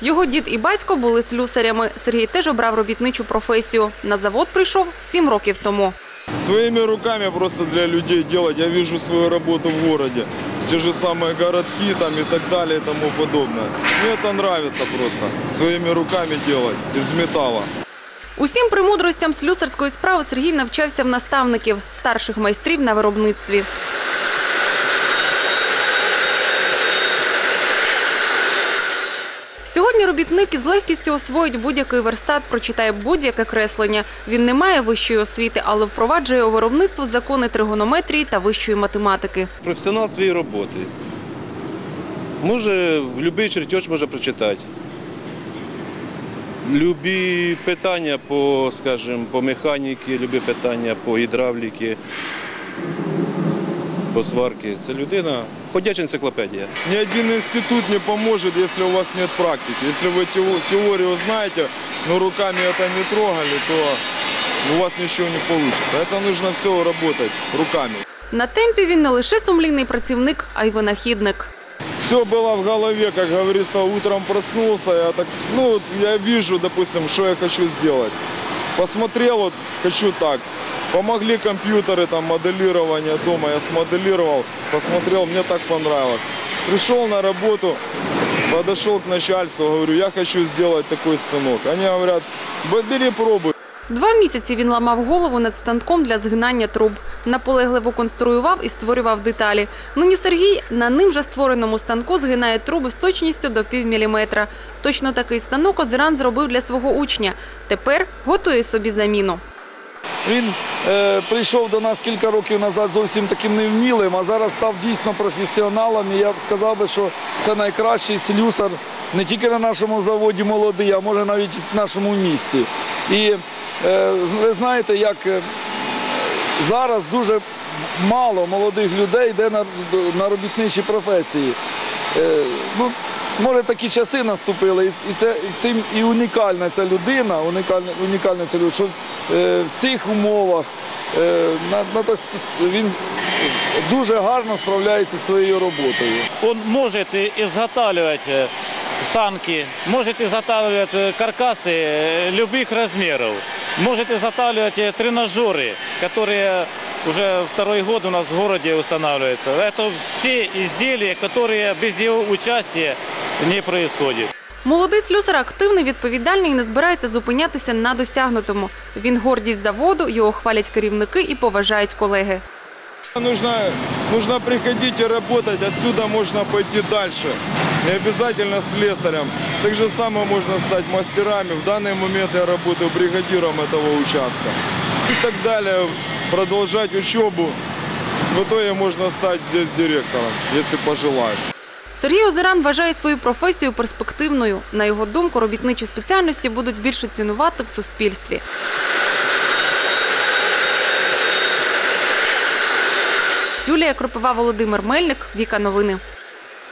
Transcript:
Його дід і батько були слюсарями. Сергій теж обрав робітничу професію. На завод прийшов сім років тому. Своими руками просто для людей делать. Я вижу свою работу в городе. Те же самые городки там и так далее и тому подобное. Мне это нравится просто. Своими руками делать из металла. Усім премудростям слюсарської справи Сергій навчався в наставників, старших майстрів на виробництві. Сьогодні робітник із легкістю освоїть будь-який верстат, прочитає будь-яке креслення. Він не має вищої освіти, але впроваджує у виробництво закони тригонометрії та вищої математики. професіонал своєї роботи. Може, в будь-який чертеж може прочитати. Любі питання по, скажімо, по механіки, любі питання по гідравліки, по сварки. Це людина, ходяча енциклопедія. Ни один институт не поможет, если у вас нет практики. Если вы тео- теорию знаете, но руками это не трогали, то у вас ничего не получится. Это нужно все работать руками. На темпі він не лише сумлінний працівник, а й винахідник. Все было в голове, как говорится, утром проснулся, я так, ну, вот я вижу, допустим, что я хочу сделать. Посмотрел, вот, хочу так. Помогли компьютеры, там, моделирование дома, я смоделировал, посмотрел, мне так понравилось. Пришел на работу, подошел к начальству, говорю, я хочу сделать такой станок. Они говорят, бери пробуй. Два місяці він ламав голову над станком для згинання труб. Наполегливо конструював і створював деталі. Нині Сергій на ним же створеному станку згинає труби з точністю до півміліметра. Точно такий станок Озеран зробив для свого учня. Тепер готує собі заміну. Він е, прийшов до нас кілька років назад зовсім таким невмілим, а зараз став дійсно професіоналом. І я б сказав би, що це найкращий слюсар не тільки на нашому заводі молодий, а може навіть в нашому місті. І е, ви знаєте, як е, зараз дуже мало молодих людей йде на, на робітничі професії. Е, ну, може, такі часи наступили, і, і це і тим і унікальна ця людина, унікальна, унікальна ця людина, що е, в цих умовах е, на, на, то- він дуже гарно справляється зі своєю роботою. Он может и изготавливать э, санки, может изготавливать э, каркасы э, любых размеров, может изготавливать э, тренажеры, которые уже второй год у нас в городе устанавливаются. Это все изделия, которые без его участия не происходит. Молодий слюсар активний, відповідальний і не збирається зупинятися на досягнутому. Він гордість заводу, його хвалять керівники і поважають колеги. Нужно, нужно приходить и работать, отсюда можно пойти дальше. Не обязательно слесарем. Так же самое можно стать мастерами. В данный момент я работаю бригадиром этого участка. И так далее. Продолжать учебу. В итоге можно стать здесь директором, если пожелаешь. Сергій Озеран вважає свою професію перспективною. На його думку, робітничі спеціальності будуть більше цінувати в суспільстві. Юлія Кропива, Володимир Мельник, Віка Новини.